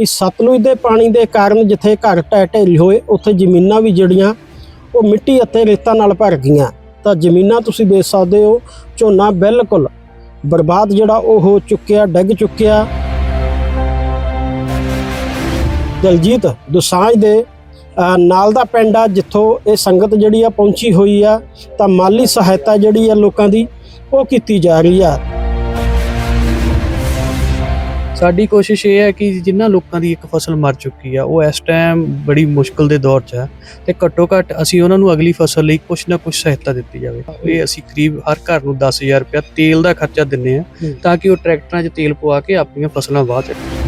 ਕਿ ਸਤਲੁਜ ਦੇ ਪਾਣੀ ਦੇ ਕਾਰਨ ਜਿੱਥੇ ਘਰ ਟਹਿ ਢੇਰੀ ਹੋਏ, ਉੱਥੇ ਜ਼ਮੀਨਾਂ ਵੀ ਜਿਹੜੀਆਂ ਉਹ ਮਿੱਟੀ ਅਤੇ ਰੇਤਾਂ ਨਾਲ ਭਰ ਗਈਆਂ। ਤਾਂ ਜ਼ਮੀਨਾਂ ਤੁਸੀਂ ਦੇਖ ਸਕਦੇ ਹੋ, ਝੋਨਾ ਬਿਲਕੁਲ ਬਰਬਾਦ ਜਿਹੜਾ ਉਹ ਹੋ ਚੁੱਕਿਆ, ਡਿੱਗ ਚੁੱਕਿਆ। ਦਲਜੀਤ ਦੁਸਾਂਝ ਦੇ ਨਾਲ ਦਾ ਪਿੰਡ ਆ, ਜਿੱਥੋਂ ਇਹ ਸੰਗਤ ਜਿਹੜੀ ਆ ਪਹੁੰਚੀ ਹੋਈ ਆ, ਤਾਂ ਮਾਲੀ ਸਹਾਇਤਾ ਜਿਹੜੀ ਆ ਲੋਕਾਂ ਦੀ, ਉਹ ਕੀਤੀ ਜਾ ਰਹੀ ਆ। ਸਾਡੀ ਕੋਸ਼ਿਸ਼ ਇਹ ਹੈ ਕਿ ਜਿਨ੍ਹਾਂ ਲੋਕਾਂ ਦੀ ਇੱਕ ਫਸਲ ਮਰ ਚੁੱਕੀ ਆ ਉਹ ਇਸ ਟਾਈਮ ਬੜੀ ਮੁਸ਼ਕਲ ਦੇ ਦੌਰ 'ਚ ਹੈ ਤੇ ਘੱਟੋ ਘੱਟ ਅਸੀਂ ਉਹਨਾਂ ਨੂੰ ਅਗਲੀ ਫਸਲ ਲਈ ਕੁਝ ਨਾ ਕੁਝ ਸਹਾਇਤਾ ਦਿੱਤੀ ਜਾਵੇ ਇਹ ਅਸੀਂ ਕਰੀਬ ਹਰ ਘਰ ਨੂੰ 10000 ਰੁਪਇਆ ਤੇਲ ਦਾ ਖਰਚਾ ਦਿੰਨੇ ਆ। ਤਾਂ ਕਿ ਉਹ ਟਰੈਕਟਰਾਂ 'ਚ ਤੇਲ ਪਵਾ ਕੇ ਆਪਣੀਆਂ ਫਸਲਾਂ ਵਾਹ ਸਕਣ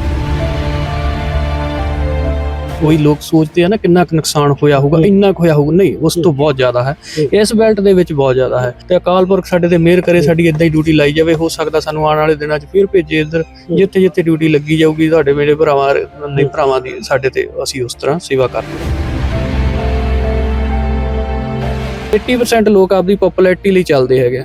ਕੋਈ ਲੋਕ ਸੋਚਦੇ ਆ ਨਾ ਕਿੰਨਾ ਕੁ ਨੁਕਸਾਨ ਹੋਇਆ ਹੋਊਗਾ। ਇੰਨਾ ਕੁ ਹੋਇਆ ਹੋਊਗਾ। ਨਹੀਂ ਉਸ ਤੋਂ ਬਹੁਤ ਜ਼ਿਆਦਾ ਹੈ। ਇਸ ਬੈਲਟ ਦੇ ਵਿੱਚ ਬਹੁਤ ਜ਼ਿਆਦਾ ਹੈ। ਤੇ ਅਕਾਲ ਪੁਰਖ ਸਾਡੇ ਤੇ ਮਿਹਰ ਕਰੇ ਸਾਡੀ ਇਦਾਂ ਹੀ ਡਿਊਟੀ ਲਾਈ ਜਾਵੇ ਹੋ ਸਕਦਾ ਸਾਨੂੰ ਆਉਣ ਵਾਲੇ ਦਿਨਾਂ 'ਚ ਫਿਰ ਭੇਜੇ ਇੱਧਰ। ਜਿੱਥੇ ਜਿੱਥੇ ਡਿਊਟੀ ਲੱਗੀ ਜਾਊਗੀ ਤੁਹਾਡੇ ਮੇਰੇ ਭਰਾਵਾਂ ਨਹੀਂ ਭਰਾਵਾਂ ਦੀ ਸਾਡੇ ਤੇ ਅਸੀਂ ਉਸ ਤਰ੍ਹਾਂ ਸੇਵਾ ਕਰਦੇ ਹਾਂ 80% ਲੋਕ ਆਪਦੀ ਪਪੂਲੈਰਿਟੀ ਲਈ ਚੱਲਦੇ ਹੈਗੇ ਆ।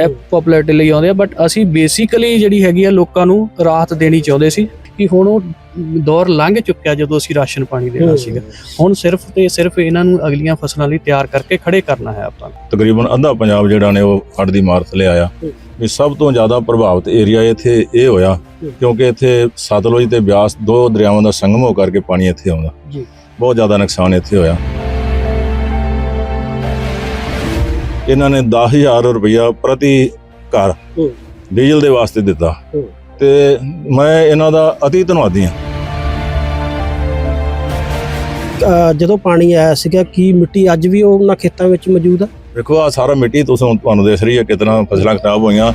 ਇਹ ਪਪੂਲੈਰਿਟੀ ਲਈ ਆਉਂਦੇ ਆ ਬਟ ਅਸੀਂ ਬੇਸਿਕਲੀ ਜਿਹੜੀ ਹੈਗੀ ਆ ਲੋਕਾਂ ਨੂੰ ਰਾਹਤ ਦੇਣੀ ਚਾਹੁੰਦੇ ਸੀ ਕਿ ਹੁਣ ਉਹ ਦੌਰ ਲੰਘ ਚੁੱਕਿਆ ਜਦੋਂ ਅਸੀਂ ਰਾਸ਼ਨ ਪਾਣੀ ਦੇਣਾ। ਸੀਗਾ ਹੁਣ ਸਿਰਫ ਤੇ ਸਿਰਫ ਇਹਨਾਂ ਨੂੰ ਅਗਲੀਆਂ ਫਸਲਾਂ ਲਈ ਤਿਆਰ ਕਰਕੇ ਖੜੇ ਕਰਨਾ ਹੈ ਆਪਾਂ। ਤਕਰੀਬਨ ਅੱਧਾ ਪੰਜਾਬ ਜਿਹੜਾ ਨੇ ਉਹ ਹੜ੍ਹ ਦੀ ਮਾਰ ਥੱਲੇ ਆਇਆ। ਵੀ ਸਭ ਤੋਂ ਜ਼ਿਆਦਾ ਪ੍ਰਭਾਵਿਤ ਏਰੀਆ ਇੱਥੇ ਇਹ ਹੋਇਆ। ਕਿਉਂਕਿ ਇੱਥੇ ਸਤਲੁਜ ਤੇ ਬਿਆਸ ਦੋ ਦਰਿਆਵਾਂ ਦਾ ਸੰਗਮ ਹੋ ਕਰਕੇ ਪਾਣੀ ਇੱਥੇ ਆਉਂਦਾ ਜੀ। ਬਹੁਤ ਜ਼ਿਆਦਾ ਨੁਕਸਾਨ ਇੱਥੇ ਹੋਇਆ ਇਹਨਾਂ ਨੇ 10000 ਰੁਪਇਆ ਪ੍ਰਤੀ ਘਰ। ਡੀਜ਼ਲ ਦੇ ਵਾਸਤੇ ਦਿੱਤਾ। ਤੇ ਮੈਂ ਇਹਨਾਂ ਦਾ ਅਤੀ ਧੰਨਵਾਦੀ ਹਾਂ। ਜਦੋਂ ਪਾਣੀ ਆਇਆ ਸੀਗਾ ਕੀ ਮਿੱਟੀ ਅੱਜ ਵੀ ਉਹ ਉਹਨਾਂ ਖੇਤਾਂ ਵਿੱਚ ਮੌਜੂਦ ਆ? ਦੇਖੋ ਆ ਸਾਰਾ ਮਿੱਟੀ ਤੁਸੀਂ ਤੁਹਾਨੂੰ ਦੇਖ ਰਹੀ ਹੈ ਕਿਤਨਾ ਫਸਲਾਂ ਖਰਾਬ ਹੋਈਆਂ।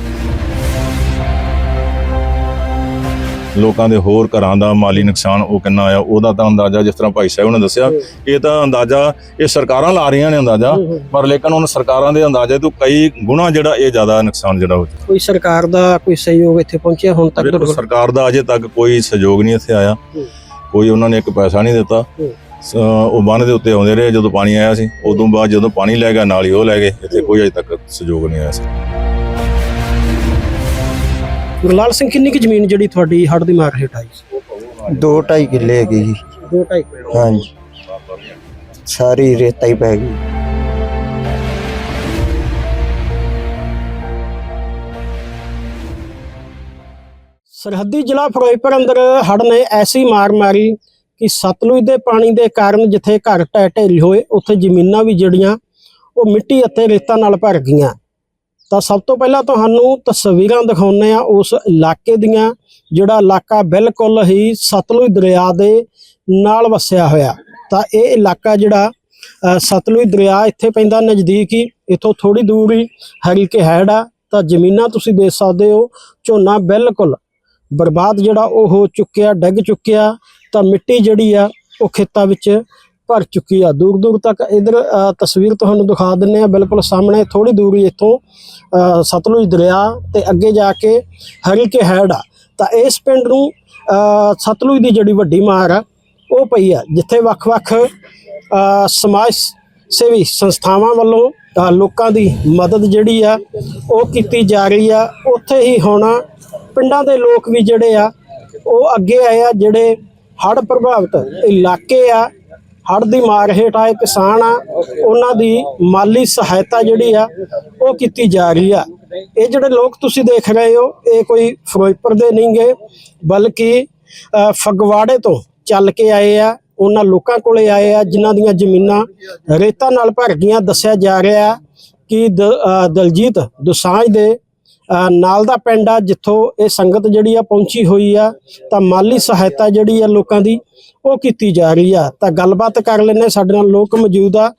ਲੋਕਾਂ ਦੇ ਹੋਰ ਘਰਾਂ ਦਾ ਮਾਲੀ ਨੁਕਸਾਨ ਉਹ ਕਿੰਨਾ ਆਇਆ ਉਹਦਾ ਤਾਂ ਅੰਦਾਜ਼ਾ ਜਿਸ ਤਰ੍ਹਾਂ ਭਾਈ ਸਾਹਿਬ ਨੇ ਦੱਸਿਆ ਇਹ ਤਾਂ ਅੰਦਾਜ਼ਾ ਇਹ ਸਰਕਾਰਾਂ ਲਾ ਰਹੀਆਂ ਨੇ ਅੰਦਾਜ਼ਾ। ਪਰ ਲੇਕਿਨ ਉਹਨਾਂ ਸਰਕਾਰਾਂ ਦੇ ਅੰਦਾਜ਼ੇ ਤੋਂ ਕਈ ਗੁਣਾ ਜਿਹੜਾ ਇਹ ਜ਼ਿਆਦਾ ਨੁਕਸਾਨ ਜਿਹੜਾ ਹੋ ਚੁੱਕਾ। ਕੋਈ ਸਰਕਾਰ ਦਾ ਕੋਈ ਸਹਿਯੋਗ ਇੱਥੇ ਪਹੁੰਚਿਆ ਹੁਣ ਤੱਕ? ਸਰਕਾਰ ਦਾ ਅਜੇ ਤੱਕ ਕੋਈ ਸਹਿਯੋਗ ਨਹੀਂ ਇੱਥੇ ਆਇਆ। ਕੋਈ ਉਹਨਾਂ ਨੇ ਇੱਕ ਪੈਸਾ ਨਹੀਂ ਦਿੱਤਾ। ਉਹ ਬੰਨ ਦੇ ਉੱਤੇ ਆਉਂਦੇ ਰਹੇ ਜਦੋਂ ਪਾਣੀ ਆਇਆ ਸੀ। ਉਦੋਂ ਬਾਅਦ ਜਦੋਂ ਪਾਣੀ ਲੈ ਗਿਆ ਨਾਲ ਹੀ ਉਹ ਲੈ ਗਏ। ਇੱਥੇ ਕੋਈ ਅਜੇ ਤੱਕ ਸਹਿਯੋਗ ਨਹੀਂ ਆਇਆ ਸੀ। ਗੁਰਲਾਲ ਸਿੰਘ ਕਿੰਨੀ ਕੁ ਜ਼ਮੀਨ ਜਿਹੜੀ ਤੁਹਾਡੀ ਹੜ੍ਹ ਦੀ ਮਾਰ ਹੇਠ ਆਈ? ਸੀ ਦੋ ਢਾਈ ਕਿੱਲੇ ਹੈਗੇ ਜੀ। ਦੋ ਢਾਈ ਹਾਂਜੀ। ਸਾਰੀ ਰੇਤਾ ਹੀ ਪੈ ਗਈ। ਸਰਹੱਦੀ ਜ਼ਿਲ੍ਹਾ ਫਿਰੋਜ਼ਪੁਰ ਅੰਦਰ ਹੜ੍ਹ ਨੇ ਐਸੀ ਮਾਰ ਮਾਰੀ ਕਿ ਸਤਲੁਜ ਦੇ ਪਾਣੀ ਦੇ ਕਾਰਨ ਜਿੱਥੇ ਘਰ ਟਹਿ ਢੇਰੀ ਹੋਏ ਉੱਥੇ ਜ਼ਮੀਨਾਂ ਵੀ ਜਿਹੜੀਆਂ ਉਹ ਮਿੱਟੀ ਅਤੇ ਰੇਤਾਂ ਨਾਲ ਭਰ ਗਈਆਂ। ਤਾਂ ਸਭ ਤੋਂ ਪਹਿਲਾਂ ਤੁਹਾਨੂੰ ਤਸਵੀਰਾਂ ਦਿਖਾਉਂਦੇ ਆ ਉਸ ਇਲਾਕੇ ਦੀਆਂ, ਜਿਹੜਾ ਇਲਾਕਾ ਬਿਲਕੁਲ ਹੀ ਸਤਲੁਜ ਦਰਿਆ ਦੇ ਨਾਲ ਵਸਿਆ ਹੋਇਆ। ਤਾਂ ਇਹ ਇਲਾਕਾ ਜਿਹੜਾ ਸਤਲੁਜ ਦਰਿਆ ਇੱਥੇ ਪੈਂਦਾ ਨਜ਼ਦੀਕ ਹੀ, ਇੱਥੋਂ ਥੋੜੀ ਦੂਰ ਹੀ ਹਰੀਕੇ ਹੈਡ ਆ। ਤਾਂ ਜ਼ਮੀਨਾਂ ਤੁਸੀਂ ਦੇਖ ਸਕਦੇ ਹੋ, ਝੋਨਾ ਬਿਲਕੁਲ ਬਰਬਾਦ ਜਿਹੜਾ ਉਹ ਹੋ ਚੁੱਕਿਆ, ਡਿੱਗ ਚੁੱਕਿਆ। ਤਾਂ ਮਿੱਟੀ ਜਿਹੜੀ ਆ, ਉਹ ਖੇਤਾਂ ਵਿੱਚ ਭਰ ਚੁੱਕੀ ਆ। ਦੂਰ ਦੂਰ ਤੱਕ ਇਧਰ ਤਸਵੀਰ ਤੁਹਾਨੂੰ ਦਿਖਾ ਦਿੰਨੇ ਆ ਬਿਲਕੁਲ ਸਾਹਮਣੇ ਥੋੜੀ ਦੂਰੀ ਇੱਥੋਂ ਸਤਲੁਜ ਦਰਿਆ ਤੇ ਅੱਗੇ ਜਾ ਕੇ ਹਰੀਕੇ ਹੈਡ ਆ। ਤਾਂ ਇਸ ਪਿੰਡ ਨੂੰ ਸਤਲੁਜ ਦੀ ਜਿਹੜੀ ਵੱਡੀ ਮਾਰ ਆ, ਉਹ ਪਈ ਆ, ਜਿੱਥੇ ਵੱਖ-ਵੱਖ ਸਮਾਜ ਸੇਵੀ ਸੰਸਥਾਵਾਂ ਵੱਲੋਂ ਲੋਕਾਂ ਦੀ ਮਦਦ ਜਿਹੜੀ ਆ, ਉਹ ਕੀਤੀ ਜਾ ਰਹੀ ਆ। ਉੱਥੇ ਹੀ ਹੁਣ ਪਿੰਡਾਂ ਦੇ ਲੋਕ ਵੀ ਜਿਹੜੇ ਆ, ਉਹ ਅੱਗੇ ਆਏ ਆ, ਜਿਹੜੇ ਹੜ੍ਹ ਪ੍ਰਭਾਵਿਤ ਇਲਾਕੇ ਆ ਹੜ੍ਹ ਦੀ ਮਾਰ ਹੇਠ ਆਏ ਕਿਸਾਨ ਆ, ਉਹਨਾਂ ਦੀ ਮਾਲੀ ਸਹਾਇਤਾ ਜਿਹੜੀ ਆ, ਉਹ ਕੀਤੀ ਜਾ ਰਹੀ ਆ। ਇਹ ਜਿਹੜੇ ਲੋਕ ਤੁਸੀਂ ਦੇਖ ਰਹੇ ਹੋ, ਇਹ ਕੋਈ ਫਿਰੋਜ਼ਪੁਰ ਦੇ ਨਹੀਂਗੇ ਬਲਕਿ ਫਗਵਾੜੇ ਤੋਂ ਚੱਲ ਕੇ ਆਏ ਆ, ਉਹਨਾਂ ਲੋਕਾਂ ਕੋਲੇ ਆਏ ਆ, ਜਿਨ੍ਹਾਂ ਦੀਆਂ ਜ਼ਮੀਨਾਂ ਰੇਤਾਂ ਨਾਲ ਭਰ ਗਈਆਂ। ਦੱਸਿਆ ਜਾ ਰਿਹਾ ਕਿ ਦਲਜੀਤ ਦੁਸਾਂਝ ਦੇ ਨਾਲ ਦਾ ਪਿੰਡ ਆ ਜਿੱਥੋਂ ਇਹ ਸੰਗਤ ਜਿਹੜੀ ਆ ਪਹੁੰਚੀ ਹੋਈ ਆ ਤਾਂ ਮਾਲੀ ਸਹਾਇਤਾ ਜਿਹੜੀ ਆ ਲੋਕਾਂ ਦੀ ਉਹ ਕੀਤੀ ਜਾ ਰਹੀ ਆ। ਤਾਂ ਗੱਲਬਾਤ ਕਰ ਲੈਣੇ ਸਾਡੇ ਨਾਲ ਲੋਕ ਮੌਜੂਦ ਆ।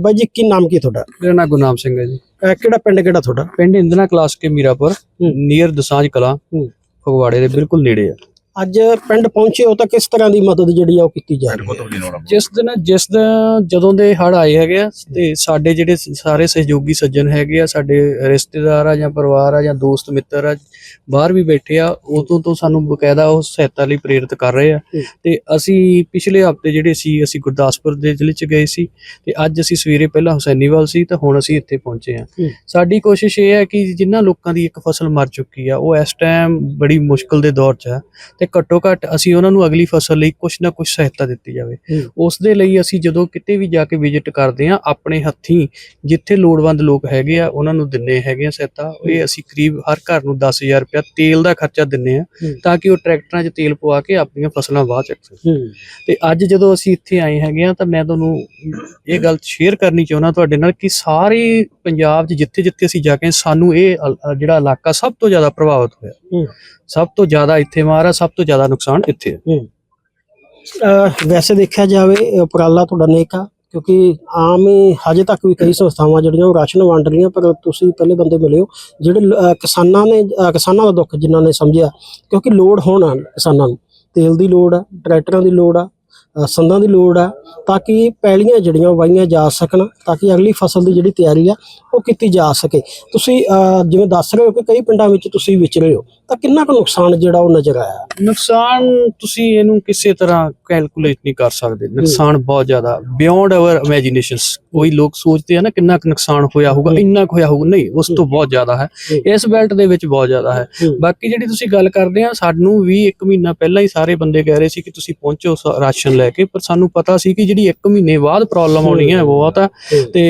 ਬਾਈ ਜੀ ਕੀ ਨਾਮ ਕੀ ਤੁਹਾਡਾ? ਮੇਰਾ ਨਾਮ ਗੁਰਨਾਮ ਸਿੰਘ ਹੈ ਜੀ। ਕਿਹੜਾ ਪਿੰਡ ਕਿਹੜਾ ਤੁਹਾਡਾ? ਪਿੰਡ ਇੰਦਨਾ ਕਲਾਸ ਕੇ ਮੀਰਾਪੁਰ। ਨੀਅਰ ਦਸਾਂਝ ਕਲਾ। ਫਗਵਾੜੇ ਦੇ ਬਿਲਕੁਲ ਨੇੜੇ ਆ। ਅੱਜ ਪਿੰਡ ਪਹੁੰਚੇ ਹੋ ਤਾਂ ਕਿਸ ਤਰ੍ਹਾਂ ਦੀ ਮਦਦ ਜਿਹੜੀ ਆ ਉਹ ਕੀਤੀ ਜਾ ਰਹੀ ਹੈ ਜਿਸ ਦਿਨ ਜਿਸ ਦਿਨ ਜਦੋਂ ਦੇ ਹੜ ਆਏ ਹੈਗੇ ਆ ਤੇ ਸਾਡੇ ਜਿਹੜੇ ਸਾਰੇ ਸਹਿਯੋਗੀ ਸੱਜਣ ਹੈਗੇ ਆ ਸਾਡੇ ਰਿਸ਼ਤੇਦਾਰ ਆ ਜਾਂ ਪਰਿਵਾਰ ਆ ਜਾਂ ਦੋਸਤ ਮਿੱਤਰ ਆ ਬਾਹਰ ਵੀ ਬੈਠੇ ਆ ਉਦੋਂ ਤੋਂ ਸਾਨੂੰ ਬਕਾਇਦਾ ਉਹ ਸਹਾਇਤਾ ਲਈ ਪ੍ਰੇਰਿਤ ਕਰ ਰਹੇ ਆ। ਤੇ ਅਸੀਂ ਪਿਛਲੇ ਹਫ਼ਤੇ ਜਿਹੜੇ ਸੀ ਅਸੀਂ ਗੁਰਦਾਸਪੁਰ ਦੇ ਜ਼ਿਲ੍ਹੇ ਚ ਗਏ ਸੀ ਤੇ ਅੱਜ ਅਸੀਂ ਸਵੇਰੇ ਪਹਿਲਾਂ ਹੁਸੈਨੀਵਾਲ ਸੀ ਤੇ ਹੁਣ ਅਸੀਂ ਇੱਥੇ ਪਹੁੰਚੇ ਆ ਹੂੰ। ਸਾਡੀ ਕੋਸ਼ਿਸ਼ ਇਹ ਹੈ ਕਿ ਜਿਨ੍ਹਾਂ ਲੋਕਾਂ ਦੀ ਇੱਕ ਫਸਲ ਮਰ ਚੁੱਕੀ ਆ ਉਹ ਇਸ ਟਾਈਮ ਬੜੀ ਮੁਸ਼ਕਲ ਦੇ ਦੌਰ 'ਚ ਹੈ ਤੇ ਘੱਟੋ ਘੱਟ ਅਸੀਂ ਉਹਨਾਂ ਨੂੰ ਅਗਲੀ ਫਸਲ ਲਈ ਕੁਝ ਨਾ ਕੁਝ ਸਹਾਇਤਾ ਦਿੱਤੀ ਜਾਵੇ। ਉਸ ਦੇ ਲਈ ਅਸੀਂ ਜਦੋਂ ਕਿਤੇ ਵੀ ਜਾ ਕੇ ਵਿਜ਼ਿਟ ਕਰਦੇ ਆ ਆਪਣੇ ਹੱਥੀਂ ਜਿੱਥੇ ਲੋੜਵੰਦ ਲੋਕ ਹੈਗੇ ਆ ਉਹਨਾਂ ਨੂੰ ਦਿੰਨੇ ਹੈਗੇ ਆ ਸਹਾਇਤਾ ਇਹ ਅਸੀਂ ਕਰੀਬ ਹਰ ਘਰ ਨੂੰ 10000 ਰੁਪਇਆ ਤੇਲ ਦਾ ਖਰਚਾ ਦਿੰਨੇ ਆ। ਤਾਂ ਕਿ ਉਹ ਟਰੈਕਟਰਾਂ 'ਚ ਤੇਲ ਪਵਾ ਕੇ ਆਪਣੀਆਂ ਫਸਲਾਂ ਵਾਹ ਚੱਕ ਸਕਣ ਤੇ ਅੱਜ ਜਦੋਂ ਅਸੀਂ ਇੱਥੇ ਆਏ ਹੈਗੇ ਆ ਤਾਂ ਮੈਂ ਤੁਹਾਨੂੰ ਇਹ ਗੱਲ ਸ਼ੇਅਰ ਕਰਨੀ ਚਾਹੁੰਦਾ ਤੁਹਾਡੇ ਨਾਲ ਕਿ ਸਾਰੇ ਪੰਜਾਬ 'ਚ ਜਿੱਥੇ ਜਿੱਥੇ ਅਸੀਂ ਜਾ ਕੇ ਸਾਨੂੰ ਇਹ ਜਿਹੜਾ ਇਲਾਕਾ ਸਭ ਤੋਂ ਜ਼ਿਆਦਾ ਪ੍ਰਭਾਵਿਤ ਹੋਇਆ। ਸਭ ਤੋਂ ਜ਼ਿਆਦਾ ਇੱਥੇ ਮਾਰਾ ਸਭ ਤੋਂ ਜ਼ਿਆਦਾ ਨੁਕਸਾਨ ਇੱਥੇ ਹੈ। ਵੈਸੇ ਦੇਖਿਆ ਜਾਵੇ, ਇਹ ਉਪਰਾਲਾ ਤੁਹਾਡਾ ਨੇਕ ਕਿਉਂਕਿ ਆਮ ਹੀ ਹਜੇ ਤੱਕ ਵੀ ਕਈ ਸੰਸਥਾਵਾਂ ਜਿਹੜੀਆਂ ਉਹ ਰਾਸ਼ਨ ਵੰਡ ਰਹੀਆਂ, ਪਰ ਤੁਸੀਂ ਪਹਿਲੇ ਬੰਦੇ ਮਿਲੇ ਜਿਹੜੇ ਲ- ਅਹ ਕਿਸਾਨਾਂ ਨੇ, ਅਹ ਕਿਸਾਨਾਂ ਦਾ ਦੁੱਖ ਜਿਨ੍ਹਾਂ ਨੇ ਸਮਝਿਆ, ਕਿਉਂਕਿ ਲੋੜ ਹੋਣਾ ਕਿਸਾਨਾਂ ਨੂੰ। ਤੇਲ ਦੀ ਲੋੜ ਆ, ਟਰੈਕਟਰਾਂ ਦੀ ਲੋੜ ਆ, ਅਹ ਸੰਦਾਂ ਦੀ ਲੋੜ ਆ, ਤਾਂ ਕਿ ਪੈਲੀਆਂ ਜਿਹੜੀਆਂ ਉਹ ਵਾਹੀਆਂ ਜਾ ਸਕਣ, ਤਾਂ ਕਿ ਅਗਲੀ ਫਸਲ ਦੀ ਜਿਹੜੀ ਤਿਆਰੀ ਆ, ਉਹ ਕੀਤੀ ਜਾ ਸਕੇ। ਤੁਸੀਂ, ਅਹ ਜਿਵੇਂ ਦੱਸ ਰਹੇ ਹੋ ਕਿ ਕਈ ਪਿੰਡਾਂ ਵਿੱਚ ਤੁਸੀਂ ਵਿਚਰੇ ਹੋ ਤਾਂ ਕਿੰਨਾ ਕੁ ਨੁਕਸਾਨ ਜਿਹੜਾ ਉਹ ਨਜ਼ਰ ਆਇਆ? ਨੁਕਸਾਨ ਤੁਸੀਂ ਇਹਨੂੰ ਕਿਸੇ ਤਰ੍ਹਾਂ ਕੈਲਕੂਲੇਟ ਨਹੀਂ ਕਰ ਸਕਦੇ। ਨੁਕਸਾਨ ਬਹੁਤ ਜ਼ਿਆਦਾ। ਬਿਯੋਂਡ ਆਵਰ ਇਮੇਜਿਨੇਸ਼ਨਸ ਕੋਈ ਲੋਕ ਸੋਚਦੇ ਆ ਨਾ ਕਿੰਨਾ ਕੁ ਨੁਕਸਾਨ ਹੋਇਆ ਹੋਊਗਾ। ਇੰਨਾ ਕੁ ਹੋਇਆ ਹੋਊਗਾ। ਨਹੀਂ ਉਸ ਤੋਂ ਬਹੁਤ ਜ਼ਿਆਦਾ ਹੈ। ਇਸ ਬੈਲਟ ਦੇ ਵਿੱਚ ਬਹੁਤ ਜ਼ਿਆਦਾ ਹੈ। ਬਾਕੀ ਜਿਹੜੀ ਤੁਸੀਂ ਗੱਲ ਕਰਦੇ ਆ ਸਾਨੂੰ ਵੀ 1 ਮਹੀਨਾ ਪਹਿਲਾਂ ਹੀ ਸਾਰੇ ਬੰਦੇ ਕਹਿ ਰਹੇ ਸੀ ਕਿ ਤੁਸੀਂ ਪਹੁੰਚੋ ਰਾਸ਼ਨ ਲੈ ਕੇ ਪਰ ਸਾਨੂੰ ਪਤਾ ਸੀ ਕਿ ਜਿਹੜੀ 1 ਮਹੀਨੇ ਬਾਅਦ ਪ੍ਰੋਬਲਮ ਆਉਣੀ ਹੈ ਬਹੁਤ ਆ। ਤੇ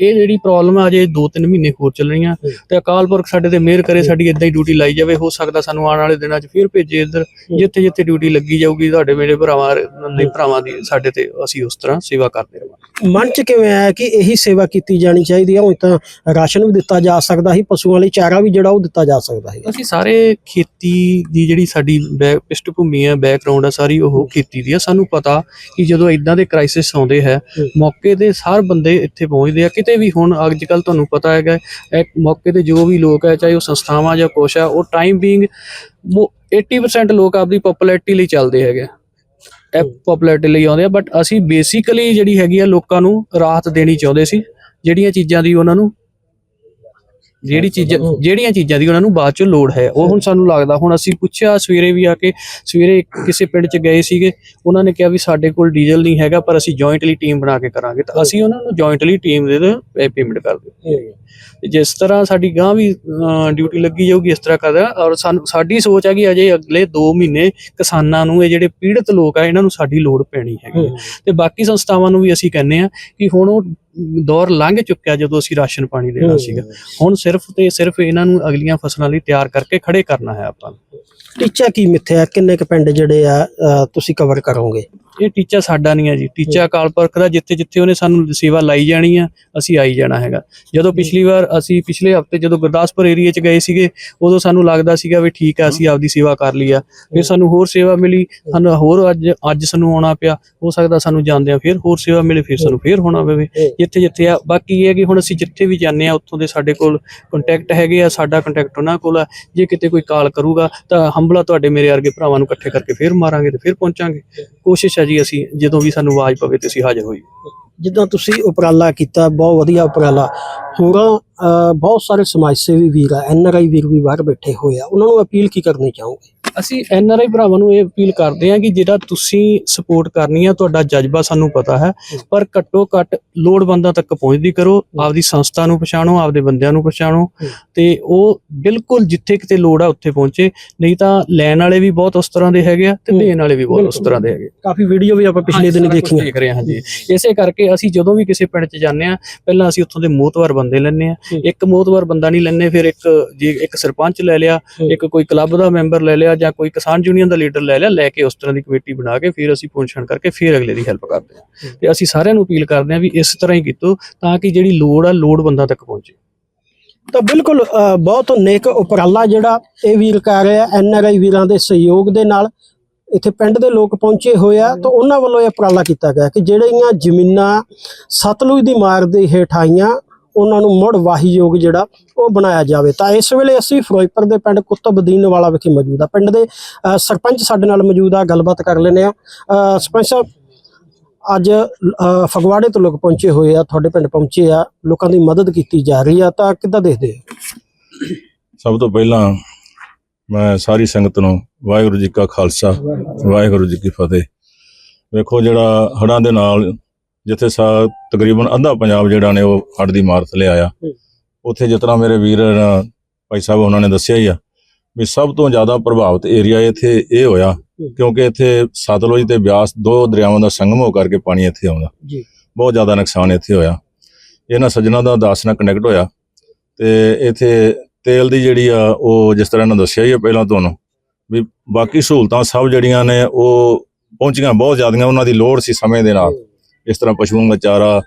ਇਹ ਜਿਹੜੀ ਪ੍ਰੋਬਲਮ ਆ ਅਜੇ 2-3 ਮਹੀਨੇ ਹੋਰ ਚੱਲਣੀਆਂ। ਹੂੰ। ਤੇ ਅਕਾਲ ਪੁਰਖ ਸਾਡੇ ਤੇ ਮਿਹਰ ਕਰੇ ਸਾਡੀ ਇਦਾਂ ਹੀ ਡਿਊਟੀ ਲਾਈ ਜਾਵੇ ਹੋ ਸਕਦਾ ਸਾਨੂੰ ਆਉਣ ਵਾਲੇ ਦਿਨਾਂ 'ਚ ਫਿਰ ਭੇਜੇ ਇੱਧਰ। ਜਿੱਥੇ ਜਿੱਥੇ ਡਿਊਟੀ ਲੱਗੀ ਜਾਊਗੀ ਤੁਹਾਡੇ ਮੇਰੇ ਭਰਾਵਾਂ ਨਹੀਂ ਭਰਾਵਾਂ ਦੀ ਸਾਡੇ ਤੇ ਅਸੀਂ ਉਸ ਤਰ੍ਹਾਂ ਸੇਵਾ ਕਰਦੇ ਰਹਾਂਗੇ ਮਨ ਚ ਕਿਵੇਂ ਆਇਆ ਕਿ ਇਹੀ ਸੇਵਾ ਕੀਤੀ ਜਾਣੀ ਚਾਹੀਦੀ ਹੈ ਹੁਣ ਤਾਂ ਰਾਸ਼ਨ ਵੀ ਦਿੱਤਾ ਜਾ ਸਕਦਾ ਸੀ ਪਸ਼ੂਆਂ ਲਈ ਚਾਰਾ ਵੀ ਜਿਹੜਾ ਉਹ ਦਿੱਤਾ ਜਾ ਸਕਦਾ ਹੈ ਅਸੀਂ ਸਾਰੇ ਖੇਤੀ ਦੀ ਜਿਹੜੀ ਸਾਡੀ ਬੈ- ਪਿਸ਼ਟਭੂਮੀ ਹੈ ਬੈਕਗ੍ਰਾਉਂਡ ਹੈ ਸਾਰੀ ਉਹ ਖੇਤੀ ਦੀ ਹੈ ਸਾਨੂੰ ਪਤਾ ਕਿ ਜਦੋਂ ਇਦਾਂ ਦੇ ਕ੍ਰਾਈਸਿਸ ਆਉਂਦੇ ਹੈ ਹੂੰ। ਮੌਕੇ ਤੇ ਸਾਰੇ ਬੰਦੇ ਇੱਥੇ ਪਹੁੰਚਦੇ ਆ। ਕਿਤੇ ਵੀ ਹੁਣ ਅੱਜ ਕੱਲ ਤੁਹਾਨੂੰ ਪਤਾ ਹੈਗਾ ਮੌਕੇ ਤੇ ਜੋ ਵੀ ਲੋਕ ਹੈ ਚਾਹੇ ਉਹ ਸੰਸਥਾਵਾਂ ਜਾਂ ਕੁਛ ਹੈ ਉਹ ਟਾਈਮ ਬੀਇੰਗ ਉਹ 80% ਲੋਕ ਆਪਦੀ ਪਪੂਲੈਰਿਟੀ ਲਈ ਚੱਲਦੇ ਹੈਗੇ। ਪਪੂਲੈਰਿਟੀ ਲਈ ਆਉਂਦੇ ਆ ਬਟ ਅਸੀਂ ਬੇਸਿਕਲੀ ਜਿਹੜੀ ਹੈਗੀ ਆ ਲੋਕਾਂ ਨੂੰ ਰਾਹਤ ਦੇਣੀ ਚਾਹੁੰਦੇ ਸੀ ਜਿਹੜੀਆਂ ਚੀਜ਼ਾਂ ਦੀ ਉਹਨਾਂ ਨੂੰ ਜਿਹੜੀ ਚੀਜ਼ਾਂ। ਜਿਹੜੀਆਂ ਚੀਜ਼ਾਂ ਦੀ ਉਹਨਾਂ ਨੂੰ ਬਾਅਦ ਚ ਲੋੜ ਹੈ। ਉਹ ਹੁਣ ਸਾਨੂੰ ਲੱਗਦਾ ਹੁਣ ਅਸੀਂ ਪੁੱਛਿਆ ਸਵੇਰੇ ਵੀ ਆ ਕੇ ਸਵੇਰੇ ਕਿਸੇ ਪਿੰਡ ਚ ਗਏ ਸੀਗੇ ਉਹਨਾਂ ਨੇ ਕਿਹਾ ਵੀ ਸਾਡੇ ਕੋਲ ਡੀਜ਼ਲ ਨਹੀਂ ਹੈਗਾ ਪਰ ਅਸੀਂ ਜੁਆਇੰਟਲੀ ਟੀਮ ਬਣਾ ਕੇ ਕਰਾਂਗੇ। ਤਾਂ ਅਸੀਂ ਉਹਨਾਂ ਨੂੰ ਜੁਆਇੰਟਲੀ ਟੀਮ ਦੇ ਪੇਮੈਂਟ ਕਰ ਦਿਓ ਤੇ ਜਿਸ ਤਰ੍ਹਾਂ ਸਾਡੀ ਗਾਂ ਵੀ ਡਿਊਟੀ ਲੱਗੀ ਜਾਊਗੀ ਇਸ ਤਰ੍ਹਾਂ ਕਰਦਾ ਔਰ ਸਾਨੂੰ ਸਾਡੀ ਸੋਚ ਹੈ ਕਿ ਅਜੇ ਅਗਲੇ 2 ਮਹੀਨੇ ਕਿਸਾਨਾਂ ਨੂੰ ਇਹ ਜਿਹੜੇ ਪੀੜਤ ਲੋਕ ਆ ਇਹਨਾਂ ਨੂੰ ਸਾਡੀ ਲੋੜ ਪੈਣੀ ਹੈਗੀ। ਹੈ। ਤੇ ਬਾਕੀ ਸੰਸਥਾਵਾਂ ਨੂੰ ਵੀ ਅਸੀਂ ਕਹਿੰਨੇ ਆ ਕਿ ਹੁਣ ਉਹ ਦੌਰ ਲੰਘ ਚੁੱਕਿਆ ਜਦੋਂ ਅਸੀਂ ਰਾਸ਼ਨ ਪਾਣੀ ਦੇਣਾ ਸੀਗਾ। ਹੁਣ ਸਿਰਫ ਤੇ ਸਿਰਫ ਇਹਨਾਂ ਨੂੰ ਅਗਲੀਆਂ ਫਸਲਾਂ ਲਈ ਤਿਆਰ ਕਰਕੇ ਖੜੇ ਕਰਨਾ ਹੈ ਆਪਾਂ। ਟੀਚਾ ਕੀ ਮਿੱਥਿਆ ਕਿੰਨੇ ਕ ਪਿੰਡ ਜਿਹੜੇ ਆ ਤੁਸੀਂ ਕਵਰ ਕਰੋਗੇ? ਇਹ ਟੀਚਾ ਸਾਡਾ ਨਹੀਂ ਹੈ ਜੀ। ਟੀਚਾ ਅਕਾਲ ਪੁਰਖ ਦਾ ਜਿੱਥੇ ਜਿੱਥੇ ਉਹਨੇ ਸਾਨੂੰ ਸੇਵਾ ਲਾਈ ਜਾਣੀ ਆ, ਅਸੀਂ ਆਈ ਜਾਣਾ ਹੈਗਾ। ਜਦੋਂ ਪਿਛਲੀ ਵਾਰ ਅਸੀਂ ਪਿਛਲੇ ਹਫ਼ਤੇ ਜਦੋਂ ਗੁਰਦਾਸਪੁਰ ਏਰੀਆ 'ਚ ਗਏ ਸੀਗੇ, ਉਦੋਂ ਸਾਨੂੰ ਲੱਗਦਾ ਸੀਗਾ ਵੀ ਠੀਕ ਆ, ਅਸੀਂ ਆਪਦੀ ਸੇਵਾ ਕਰ ਲਈ ਆ। ਫਿਰ ਸਾਨੂੰ ਹੋਰ ਸੇਵਾ ਮਿਲੀ, ਸਾਨੂੰ ਹੋਰ ਅੱਜ ਅੱਜ ਸਾਨੂੰ ਆਉਣਾ ਪਿਆ। ਹੋ ਸਕਦਾ ਸਾਨੂੰ ਜਾਂਦੇ ਜਾਂਦਿਆਂ ਫਿਰ ਹੋਰ ਸੇਵਾ ਮਿਲੇ, ਫਿਰ ਸਾਨੂੰ ਫਿਰ ਹੋਣਾ ਪਵੇ। ਜਿੱਥੇ ਜਿੱਥੇ ਆ, ਬਾਕੀ ਇਹ ਹੈ ਕਿ ਹੁਣ ਅਸੀਂ ਜਿੱਥੇ ਵੀ ਜਾਂਦੇ ਆ, ਉੱਥੋਂ ਦੇ ਸਾਡੇ ਕੋਲ ਕੰਟੈਕਟ ਹੈਗੇ ਆ, ਸਾਡਾ ਕੰਟੈਕਟ ਉਹਨਾਂ ਕੋਲ ਆ। ਜੇ ਕਿਤੇ ਕੋਈ ਕਾਲ ਕਰੂਗਾ ਤਾਂ ਹੰਬਲਾ ਤੁਹਾਡੇ ਮੇਰੇ ਵਰਗੇ ਭਰਾਵਾਂ ਨੂੰ ਇਕੱਠੇ ਕਰਕੇ ਫਿਰ ਮਾਰਾਂਗੇ ਤੇ ਫਿਰ ਪਹੁੰਚਾਂਗੇ। ਕੋਸ਼ਿਸ਼ ਹੈ ਜੀ ਅਸੀਂ ਜਦੋਂ ਵੀ ਸਾਨੂੰ ਆਵਾਜ਼ ਪਵੇ ਤੇ ਅਸੀਂ ਹਾਜ਼ਰ ਹੋਈਏ। ਜਿੱਦਾਂ ਤੁਸੀਂ ਉਪਰਾਲਾ ਕੀਤਾ ਬਹੁਤ ਵਧੀਆ ਉਪਰਾਲਾ। ਹੋਰਾਂ ਅਹ, ਬਹੁਤ ਸਾਰੇ ਸਮਾਜ ਸੇਵੀ ਵੀਰ ਆ ਐਨ ਆਰ ਆਈ ਵੀਰ ਵੀ ਬਾਹਰ ਬੈਠੇ ਹੋਏ ਆ ਉਹਨਾਂ ਨੂੰ ਅਪੀਲ ਕੀ ਕਰਨੀ ਚਾਹੋਗੇ? ਅਸੀਂ ਐਨ ਆਰ ਆਈ ਭਰਾਵਾਂ ਨੂੰ ਇਹ ਅਪੀਲ ਕਰਦੇ ਹਾਂ ਕਿ ਜਿਹੜਾ ਤੁਸੀਂ ਸਪੋਰਟ ਕਰਨੀ ਆ ਤੁਹਾਡਾ ਜਜ਼ਬਾ ਸਾਨੂੰ ਪਤਾ ਹੈ ਪਰ ਘੱਟੋ ਘੱਟ ਲੋੜਵੰਦਾਂ ਤੱਕ ਪਹੁੰਚਦੀ ਕਰੋ ਆਪਦੀ ਸੰਸਥਾ ਨੂੰ ਪਛਾਣੋ ਆਪਦੇ ਬੰਦਿਆਂ ਨੂੰ ਪਛਾਣੋ ਤੇ ਉਹ ਬਿਲਕੁਲ ਜਿੱਥੇ ਕਿਤੇ ਲੋੜ ਆ ਉੱਥੇ ਪਹੁੰਚੇ ਨਹੀਂ ਤਾਂ ਲੈਣ ਵਾਲੇ ਵੀ ਬਹੁਤ ਉਸ ਤਰ੍ਹਾਂ ਦੇ ਹੈਗੇ ਆ ਤੇ ਦੇਣ ਵਾਲੇ ਵੀ ਬਹੁਤ ਉਸ ਤਰ੍ਹਾਂ ਦੇ ਹੈਗੇ ਕਾਫੀ ਵੀਡੀਓ ਵੀ ਆਪਾਂ ਪਿਛਲੇ ਦਿਨ ਦੇਖੀਆਂ। ਦੇਖ ਰਹੇ ਹਾਂ ਜੀ ਇਸੇ ਕਰਕੇ ਅਸੀਂ ਜਦੋਂ ਵੀ ਕਿਸੇ ਪਿੰਡ 'ਚ ਜਾਂਦੇ ਆ ਪਹਿਲਾਂ ਅਸੀਂ ਉੱਥੋਂ ਦੇ ਮੋਤਵਰ ਬੰਦੇ ਲੈਣੇ ਆ ਹੂੰ। ਇੱਕ ਮੋਤਵਰ ਬੰਦਾ ਨਹੀਂ ਲੈਣੇ ਫਿਰ ਇੱਕ ਜੇ ਇੱਕ ਸਰਪੰਚ ਲੈ ਲਿਆ ਹੂੰ। ਇੱਕ ਕੋਈ ਕਲੱਬ ਦਾ ਮੈਂਬਰ ਲੈ ਲਿਆ ਜਾਂ ਕੋਈ ਕਿਸਾਨ ਯੂਨੀਅਨ ਦਾ ਲੀਡਰ ਲੈ ਲਿਆ ਲੈ ਕੇ ਉਸ ਤਰ੍ਹਾਂ ਦੀ ਕਮੇਟੀ ਬਣਾ ਕੇ ਫਿਰ ਅਸੀਂ ਪੁੱਛਣ ਕਰਕੇ ਫਿਰ ਅਗਲੇ ਦੀ ਹੈਲਪ ਕਰਦੇ ਹਾਂ। ਤੇ ਅਸੀਂ ਸਾਰਿਆਂ ਨੂੰ ਅਪੀਲ ਕਰਦੇ ਹਾਂ ਵੀ ਇਸ ਤਰ੍ਹਾਂ ਹੀ ਕੀਤੋ ਤਾਂ ਕਿ ਜਿਹੜੀ ਲੋੜ ਆ ਲੋੜ ਬੰਦਾ ਤੱਕ ਪਹੁੰਚੇ। ਤਾਂ ਬਿਲਕੁਲ ਬਹੁਤ ਨੇਕ ਉਪਰਾਲਾ ਜਿਹੜਾ ਇਹ ਵੀਰ ਕਰ ਰਿਹਾ ਐਨ ਆਰ ਆਈ ਵੀਰਾਂ ਦੇ ਸਹਿਯੋਗ ਦੇ ਨਾਲ ਇੱਥੇ ਪਿੰਡ ਦੇ ਲੋਕ ਪਹੁੰਚੇ ਹੋਏ ਆ ਤਾਂ ਉਹਨਾਂ ਵੱਲੋਂ ਇਹ ਉਪਰਾਲਾ ਕੀਤਾ ਗਿਆ ਕਿ ਜਿਹੜੀਆਂ ਜ਼ਮੀਨਾਂ ਸਤਲੁਜ ਦੀ ਮਾਰ ਦੇ ਹੇਠ ਆਈਆਂ ਉਹਨਾਂ ਨੂੰ ਮੁੜ ਵਾਹੀਯੋਗ ਜਿਹੜਾ ਉਹ ਬਣਾਇਆ ਜਾਵੇ। ਤਾਂ ਇਸ ਵੇਲੇ ਅਸੀਂ ਫਿਰੋਜ਼ਪੁਰ ਦੇ ਪਿੰਡ ਕੁਤਬਦੀਨ ਵਾਲਾ ਵਿਖੇ ਮੌਜੂਦ ਆ। ਪਿੰਡ ਦੇ ਸਰਪੰਚ ਸਾਡੇ ਨਾਲ ਮੌਜੂਦ ਆ, ਗੱਲਬਾਤ ਕਰ ਲੈਨੇ ਆ। ਸਰਪੰਚ ਸਾਹਿਬ, ਅੱਜ ਫਗਵਾੜੇ ਤੋਂ ਲੋਕ ਪਹੁੰਚੇ ਹੋਏ ਆ, ਤੁਹਾਡੇ ਪਿੰਡ ਪਹੁੰਚੇ ਆ, ਲੋਕਾਂ ਦੀ ਮਦਦ ਕੀਤੀ ਜਾ ਰਹੀ ਆ, ਤਾਂ ਕਿੱਦਾਂ ਦੇਖਦੇ ਹੋ? ਸਭ ਤੋਂ ਪਹਿਲਾਂ ਮੈਂ ਸਾਰੀ ਸੰਗਤ ਨੂੰ ਵਾਹਿਗੁਰੂ ਜੀ ਕਾ ਖਾਲਸਾ, ਵਾਹਿਗੁਰੂ ਜੀ ਕੀ ਫਤਿਹ। ਵੇਖੋ ਜਿਹੜਾ ਹੜਾਂ ਦੇ ਨਾਲ ਜਿੱਥੇ ਸਾ ਤਕਰੀਬਨ ਅੱਧਾ ਪੰਜਾਬ ਜਿਹੜਾ ਨੇ ਉਹ ਹੜ੍ਹ ਦੀ ਮਾਰ ਥੱਲੇ ਆਇਆ। ਉੱਥੇ ਤਰ੍ਹਾਂ ਮੇਰੇ ਵੀਰ ਭਾਈ ਸਾਹਿਬ ਉਹਨਾਂ ਨੇ ਦੱਸਿਆ ਹੀ ਆ ਵੀ ਸਭ ਤੋਂ ਜ਼ਿਆਦਾ ਪ੍ਰਭਾਵਿਤ ਏਰੀਆ ਇੱਥੇ ਇਹ ਹੋਇਆ ਕਿਉਂਕਿ ਇੱਥੇ ਸਤਲੁਜ ਤੇ ਬਿਆਸ ਦੋ ਦਰਿਆਵਾਂ ਦਾ ਸੰਗਮ ਹੋ ਕਰਕੇ ਪਾਣੀ ਇੱਥੇ ਆਉਂਦਾ। ਜੀ। ਬਹੁਤ ਜ਼ਿਆਦਾ ਨੁਕਸਾਨ ਇੱਥੇ ਹੋਇਆ। ਇਹਨਾਂ ਸੱਜਣਾ ਦਾ ਦਾਸ ਨਾਲ ਕਨੈਕਟ ਹੋਇਆ ਤੇ ਇੱਥੇ ਤੇਲ ਦੀ ਜਿਹੜੀ ਆ ਉਹ ਜਿਸ ਤਰ੍ਹਾਂ ਇਹਨਾਂ ਦੱਸਿਆ ਹੀ ਆ ਪਹਿਲਾਂ ਤੁਹਾਨੂੰ ਵੀ ਬਾਕੀ ਸਹੂਲਤਾਂ ਸਭ ਜਿਹੜੀਆਂ ਨੇ ਉਹ ਪਹੁੰਚੀਆਂ ਬਹੁਤ ਜ਼ਿਆਦੀਆਂ ਉਹਨਾਂ ਦੀ ਲੋੜ ਸੀ ਸਮੇਂ ਦੇ ਨਾਲ। ਇਸ ਤਰ੍ਹਾਂ ਪਸ਼ੂਆਂ ਦਾ ਚਾਰਾ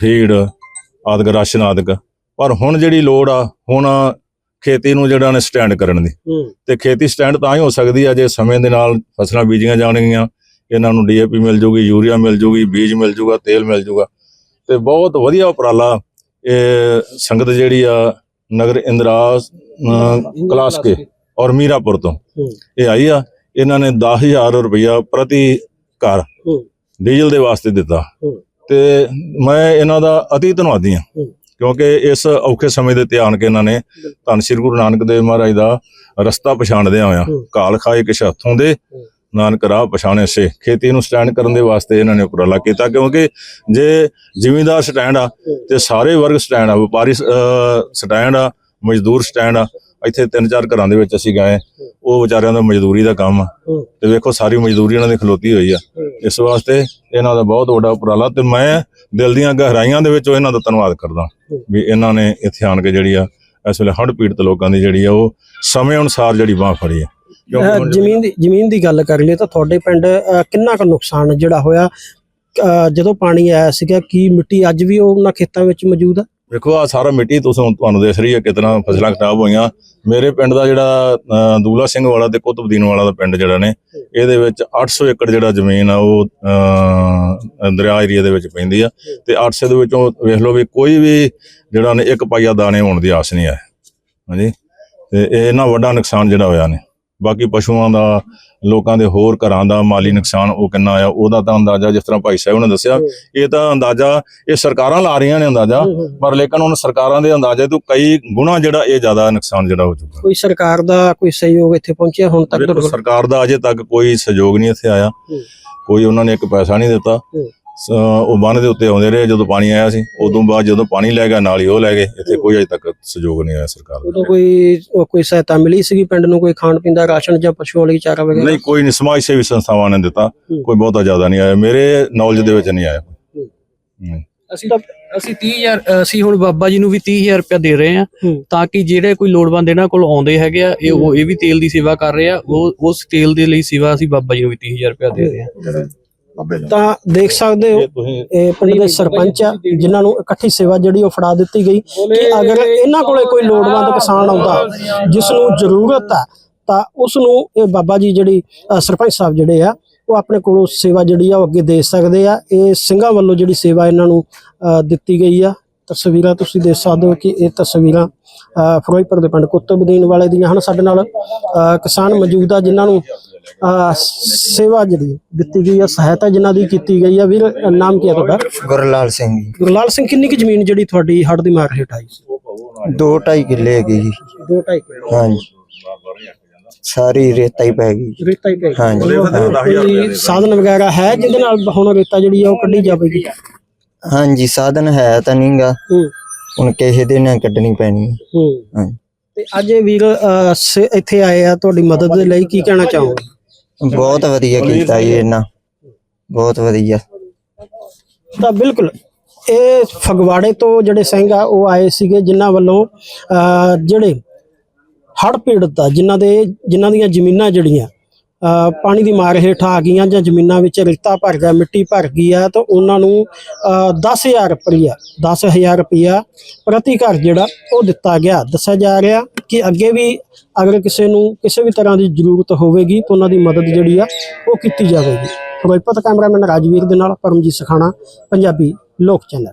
ਫੀਡ ਆਦਿਕ ਰਾਸ਼ਨ ਆਦਿਕ। ਪਰ ਹੁਣ ਜਿਹੜੀ ਲੋੜ ਆ ਹੁਣ ਖੇਤੀ ਨੂੰ ਜਿਹੜਾ ਨੇ ਸਟੈਂਡ ਕਰਨ ਦੀ। ਤੇ ਖੇਤੀ ਸਟੈਂਡ ਤਾਂ ਹੀ ਹੋ ਸਕਦੀ ਆ ਜੇ ਸਮੇਂ ਦੇ ਨਾਲ ਫਸਲਾਂ ਬੀਜੀਆਂ ਜਾਣਗੀਆਂ ਇਹਨਾਂ ਨੂੰ ਡੀਏਪੀ ਮਿਲ ਜੂਗੀ ਯੂਰੀਆ ਮਿਲ ਜੂਗੀ ਬੀਜ ਮਿਲ ਜੂਗਾ ਤੇਲ ਮਿਲ ਜੂਗਾ। ਤੇ ਬਹੁਤ ਵਧੀਆ ਉਪਰਾਲਾ ਇਹ ਸੰਗਤ ਜਿਹੜੀ ਆ ਨਗਰ ਇੰਦਰਾਸ ਕਲਾਸ ਕੇ ਔਰ ਮੀਰਾਪੁਰ ਤੋਂ। ਇਹ ਆਈ ਆ ਇਹਨਾਂ ਨੇ 10000 ਰੁਪਇਆ ਪ੍ਰਤੀ ਘਰ ਡੀਜ਼ਲ ਦੇ ਵਾਸਤੇ ਦਿੱਤਾ। ਤੇ ਮੈਂ ਇਹਨਾਂ ਦਾ ਅਤੀ ਧੰਨਵਾਦੀ ਹਾਂ। ਕਿਉਂਕਿ ਇਸ ਔਖੇ ਸਮੇਂ ਦੇ ਧਿਆਨ ਕੇ ਇਹਨਾਂ ਨੇ ਧੰਨ ਸ੍ਰੀ ਗੁਰੂ ਨਾਨਕ ਦੇਵ ਮਹਾਰਾਜ ਦਾ ਰਸਤਾ ਪਛਾਣਦਿਆਂ ਹੋਇਆ ਹੂੰ। ਕਾਲ ਖਾਏ ਕਿਛ ਹੱਥੋਂ ਦੇ ਨਾਨਕ ਰਾਹ ਪਛਾਣੇ ਸੇ ਖੇਤੀ ਨੂੰ ਸਟੈਂਡ ਕਰਨ ਦੇ ਵਾਸਤੇ ਇਹਨਾਂ ਨੇ ਉਪਰਾਲਾ ਕੀਤਾ ਕਿਉਂਕਿ ਜੇ ਜ਼ਿਮੀਂਦਾਰ ਸਟੈਂਡ ਆ ਤੇ ਸਾਰੇ ਵਰਗ ਸਟੈਂਡ ਆ ਵਪਾਰੀ ਸਟੈਂਡ ਆ ਮਜ਼ਦੂਰ ਸਟੈਂਡ ਆ ਇੱਥੇ ਤਿੰਨ ਚਾਰ ਘਰਾਂ ਦੇ ਵਿੱਚ ਅਸੀਂ ਗਏ ਉਹ ਵਿਚਾਰਿਆਂ ਦਾ ਮਜ਼ਦੂਰੀ ਦਾ ਕੰਮ ਆ। ਤੇ ਵੇਖੋ ਸਾਰੀ ਮਜ਼ਦੂਰੀ ਇਹਨਾਂ ਦੀ ਖਲੋਤੀ ਹੋਈ ਆ। ਇਸ ਵਾਸਤੇ ਇਹਨਾਂ ਦਾ ਬਹੁਤ ਵੱਡਾ ਉਪਰਾਲਾ ਤੇ ਮੈਂ ਦਿਲ ਦੀਆਂ ਗਹਿਰਾਈਆਂ ਦੇ ਵਿੱਚੋਂ ਇਹਨਾਂ ਦਾ ਧੰਨਵਾਦ ਕਰਦਾ ਵੀ ਇਹਨਾਂ ਨੇ ਇੱਥੇ ਆਣ ਕੇ ਜਿਹੜੀ ਆ ਇਸ ਵੇਲੇ ਹੜ੍ਹ ਪੀੜਤ ਲੋਕਾਂ ਦੀ ਜਿਹੜੀ ਆ ਉਹ ਸਮੇਂ ਅਨੁਸਾਰ ਜਿਹੜੀ ਬਾਹ ਫੜੀ ਆ। ਜ਼ਮੀਨ ਦੀ ਜ਼ਮੀਨ ਦੀ ਗੱਲ ਕਰ ਲਈ ਤਾਂ ਤੁਹਾਡੇ ਪਿੰਡ ਕਿੰਨਾ ਕੁ ਨੁਕਸਾਨ ਜਿਹੜਾ ਹੋਇਆ? ਜਦੋਂ ਪਾਣੀ ਆਇਆ ਸੀਗਾ ਕੀ ਮਿੱਟੀ ਅੱਜ ਵੀ ਉਹ ਉਹਨਾਂ ਖੇਤਾਂ ਵਿੱਚ ਮੌਜੂਦ ਆ? ਵੇਖੋ ਆ ਸਾਰਾ ਮਿੱਟੀ ਤੁਸੀਂ ਹੁਣ ਤੁਹਾਨੂੰ ਦਿਸ ਰਹੀ ਹੈ ਕਿਤਨਾ ਫਸਲਾਂ ਖਰਾਬ ਹੋਈਆਂ। ਮੇਰੇ ਪਿੰਡ ਦਾ ਜਿਹੜਾ ਦੂਲਾ ਸਿੰਘ ਵਾਲਾ ਤੇ ਕੁਤਬਦੀਨ ਵਾਲਾ ਦਾ ਪਿੰਡ ਜਿਹੜਾ ਨੇ, ਇਹਦੇ ਵਿੱਚ 800 ਏਕੜ ਜਿਹੜਾ ਜ਼ਮੀਨ ਆ ਉਹ ਦਰਿਆ ਏਰੀਆ ਦੇ ਵਿੱਚ ਪੈਂਦੀ ਆ। ਤੇ 800 ਦੇ ਵਿੱਚੋਂ ਵੇਖ ਲਓ ਵੀ ਕੋਈ ਵੀ ਜਿਹੜਾ ਨੇ ਇੱਕ ਪਾਈਆ ਦਾਣੇ ਹੋਣ ਦੀ ਆਸ ਨਹੀਂ ਹੈ। ਹਾਂਜੀ? ਤੇ ਇਹ ਇਹਨਾਂ ਵੱਡਾ ਨੁਕਸਾਨ ਜਿਹੜਾ ਹੋਇਆ ਨੇ। ਬਾਕੀ ਪਸ਼ੂਆਂ ਦਾ ਲੋਕਾਂ ਦੇ ਹੋਰ ਘਰਾਂ ਦਾ ਮਾਲੀ ਨੁਕਸਾਨ ਉਹ ਕਿੰਨਾ ਆ ਉਹਦਾ ਤਾਂ ਅੰਦਾਜ਼ਾ ਜਿਸ ਤਰ੍ਹਾਂ ਭਾਈ ਸਾਹਿਬ ਨੇ ਦੱਸਿਆ ਇਹ ਤਾਂ ਅੰਦਾਜ਼ਾ ਇਹ ਸਰਕਾਰਾਂ ਲਾ ਰਹੀਆਂ ਨੇ ਅੰਦਾਜ਼ਾ ਪਰ ਲੇਕਿਨ ਹੁਣ ਸਰਕਾਰਾਂ ਦੇ ਅੰਦਾਜ਼ੇ ਤੋਂ ਕਈ ਗੁਣਾ ਜਿਹੜਾ ਇਹ ਜ਼ਿਆਦਾ ਨੁਕਸਾਨ ਜਿਹੜਾ ਹੋ ਚੁੱਕਾ। ਕੋਈ ਸਰਕਾਰ ਦਾ ਕੋਈ ਸਹਿਯੋਗ ਇੱਥੇ ਪਹੁੰਚਿਆ ਹੁਣ ਤੱਕ? ਸਰਕਾਰ ਦਾ ਅਜੇ ਤੱਕ ਕੋਈ ਸਹਿਯੋਗ ਨਹੀਂ ਇੱਥੇ ਆਇਆ। ਕੋਈ ਉਹਨਾਂ ਨੇ ਇੱਕ ਪੈਸਾ ਨਹੀਂ ਦਿੱਤਾ। ਉਹ ਬੰਨ ਦੇ ਉੱਤੇ ਆਉਂਦੇ ਰਹੇ ਜਦੋਂ ਪਾਣੀ ਆਇਆ ਸੀ। ਉਦੋਂ ਬਾਅਦ ਜਦੋਂ ਪਾਣੀ ਲੈ ਗਿਆ ਨਾਲ ਹੀ ਉਹ ਲੈ ਗਏ। ਇੱਥੇ ਕੋਈ ਅਜੇ ਤੱਕ ਸਹਿਯੋਗ ਨਹੀਂ ਆਇਆ ਸਰਕਾਰ ਦਾ। ਉਦੋਂ ਕੋਈ ਉਹ ਕੋਈ ਸਹਾਇਤਾ ਮਿਲੀ ਸੀਗੀ ਪਿੰਡ ਨੂੰ? ਕੋਈ ਖਾਣ ਪੀਣ ਦਾ ਰਾਸ਼ਨ ਜਾਂ ਪਸ਼ੂਆਂ ਲਈ ਚਾਰਾ ਵਗੈਰਾ? ਨਹੀਂ ਕੋਈ ਨਹੀਂ ਸਮਾਜ ਸੇਵੀ ਸੰਸਥਾਵਾਂ ਨੇ ਦਿੱਤਾ। ਕੋਈ ਬਹੁਤਾ ਜ਼ਿਆਦਾ ਨਹੀਂ ਆਇਆ। ਮੇਰੇ ਨੌਲੇਜ ਦੇ ਵਿੱਚ ਨਹੀਂ ਆਇਆ। ਅਸੀਂ ਅਸੀਂ 30000 ਅਸੀਂ ਹੁਣ ਬਾਬਾ ਜੀ ਨੂੰ ਵੀ 30000 ਰੁਪਇਆ ਦੇ ਰਹੇ ਆ ਹੂੰ। ਤਾਂ ਕਿ ਜਿਹੜੇ ਕੋਈ ਲੋੜਵੰਦ ਇਹਨਾਂ ਕੋਲ ਆਉਂਦੇ ਹੈਗੇ ਆ ਇਹ ਉਹ ਇਹ ਵੀ ਤੇਲ ਦੀ ਸੇਵਾ ਕਰ ਰਹੇ ਆ। ਉਹ ਉਸ ਤੇਲ ਦੇ ਲਈ ਸੇਵਾ ਅਸੀਂ ਬਾਬਾ ਜੀ ਨੂੰ ਵੀ 30000 ਰੁਪਇਆ ਦੇ ਰਹੇ ਆ ਤਾਂ ਦੇਖ ਸਕਦੇ ਹੋ ਇਹ ਪਿੰਡ ਦੇ ਸਰਪੰਚ ਆ ਜਿਨ੍ਹਾਂ ਨੂੰ ਇਕੱਠੀ ਸੇਵਾ ਜਿਹੜੀ ਉਹ ਫੜਾ ਦਿੱਤੀ ਗਈ ਕਿ ਅਗਰ ਇਹਨਾਂ ਕੋਲੇ ਕੋਈ ਲੋੜਵੰਦ ਕਿਸਾਨ ਆਉਂਦਾ ਜਿਸ ਨੂੰ ਜ਼ਰੂਰਤ ਆ ਤਾਂ ਉਸ ਨੂੰ ਇਹ ਬਾਬਾ ਜੀ ਜਿਹੜੀ ਸਰਪੰਚ ਸਾਹਿਬ ਜਿਹੜੇ ਆ ਉਹ ਆਪਣੇ ਕੋਲੋਂ ਸੇਵਾ ਜਿਹੜੀ ਆ ਉਹ ਅੱਗੇ ਦੇ ਸਕਦੇ ਆ। ਇਹ ਸਿੰਘਾਂ ਵੱਲੋਂ ਜਿਹੜੀ ਸੇਵਾ ਇਹਨਾਂ ਨੂੰ ਦਿੱਤੀ ਗਈ ਆ। ਤਸਵੀਰਾਂ ਤੁਸੀਂ ਦੇਖ ਸਕਦੇ ਹੋ ਕਿ ਇਹ ਤਸਵੀਰਾਂ ਫਿਰੋਜ਼ਪੁਰ ਦੇ ਪਿੰਡ ਕੁਤਬਦੀਨ ਵਾਲੇ ਦੀਆਂ ਹਨ। ਸਾਡੇ ਨਾਲ ਕਿਸਾਨ ਮੌਜੂਦ ਆ ਜਿਨ੍ਹਾਂ ਨੂੰ ਸੇਵਾ ਜਿਹੜੀ ਦਿੱਤੀ ਗਈ ਆ ਸਹਾਇਤਾ ਜਿਨ੍ਹਾਂ ਦੀ ਕੀਤੀ ਗਈ ਆ ਵੀਰ ਨਾਮ ਕੀ ਹੈ ਤੁਹਾਡਾ? ਗੁਰਲਾਲ ਸਿੰਘ ਜੀ। ਗੁਰਲਾਲ ਸਿੰਘ ਕਿੰਨੀ ਕੁ ਜ਼ਮੀਨ ਜਿਹੜੀ ਤੁਹਾਡੀ ਹੱਡ ਦੀ ਮਾਰ ਹੇਠ ਆਈ ਸੀ? ਦੋ ਢਾਈ ਕਿੱਲੇ ਹੈਗੇ ਜੀ। ਦੋ ਢਾਈ ਕਿੱਲੇ। ਹਾਂਜੀ। ਸਾਰੀ ਰੇਤਾ ਹੀ ਪੈ ਗਈ। ਰੇਤਾ ਹੀ ਪਈ ਹਾਂਜੀ। ਕੋਈ ਸਾਧਨ ਵਗੈਰਾ ਹੈ ਜਿਹਦੇ ਨਾਲ ਹੁਣ ਰੇਤਾ ਜਿਹੜੀ ਆ ਉਹ ਕੱਢੀ ਜਾਵੇਗੀ? ਹਾਂਜੀ ਸਾਧਨ ਹੈ ਤਾਂ ਨਹੀਂਗਾ ਹੂੰ। ਹੁਣ ਕਿਸੇ ਦੇ ਨਾਲ ਕੱਢਣੀ ਪੈਣੀ। ਹੈ। ਹੂੰ ਹਾਂਜੀ। ਤੇ ਅੱਜ ਇਹ ਵੀਰ ਇੱਥੇ ਆਏ ਆ ਤੁਹਾਡੀ ਮਦਦ ਦੇ ਲਈ ਕੀ ਕਹਿਣਾ ਚਾਹੋਗੇ? ਬਹੁਤ ਵਧੀਆ ਕੀਤਾ ਜੀ ਇਹਨਾਂ। ਬਹੁਤ ਵਧੀਆ। ਤਾਂ ਬਿਲਕੁਲ ਇਹ ਫਗਵਾੜੇ ਤੋਂ ਜਿਹੜੇ ਸਿੰਘ ਆ ਉਹ ਆਏ ਸੀਗੇ ਜਿਨ੍ਹਾਂ ਵੱਲੋਂ ਜਿਹੜੇ ਹੜ੍ਹ ਪੀੜਤ ਆ ਜਿਨ੍ਹਾਂ ਦੇ ਜਿਨ੍ਹਾਂ ਦੀਆਂ ਜ਼ਮੀਨਾਂ ਜਿਹੜੀਆਂ ਪਾਣੀ ਦੀ ਮਾਰ ਹੇਠ ਆ ਗਈਆਂ ਜਾਂ ਜ਼ਮੀਨਾਂ ਵਿੱਚ ਰੇਤਾ ਭਰ ਗਿਆ ਮਿੱਟੀ ਭਰ ਗਈ ਆ ਤਾਂ ਉਹਨਾਂ ਨੂੰ ਅ, 10000 ਰੁਪਇਆ 10000 ਰੁਪਇਆ ਪ੍ਰਤੀ ਘਰ ਜਿਹੜਾ ਉਹ ਦਿੱਤਾ ਗਿਆ। ਦੱਸਿਆ ਜਾ ਰਿਹਾ ਕਿ ਅੱਗੇ ਵੀ ਅਗਰ ਕਿਸੇ ਨੂੰ ਕਿਸੇ ਵੀ ਤਰ੍ਹਾਂ ਦੀ ਜ਼ਰੂਰਤ ਹੋਵੇਗੀ ਤਾਂ ਉਹਨਾਂ ਦੀ ਮਦਦ ਜਿਹੜੀ ਆ ਉਹ ਕੀਤੀ ਜਾਵੇਗੀ। ਫਿਰੋਜ਼ਪੁਰ ਕੈਮਰਾਮੈਨ ਰਾਜਵੀਰ ਦੇ ਨਾਲ ਪਰਮਜੀਤ ਸਖਾਣਾ ਪੰਜਾਬੀ ਲੋਕ ਚੈਨਲ।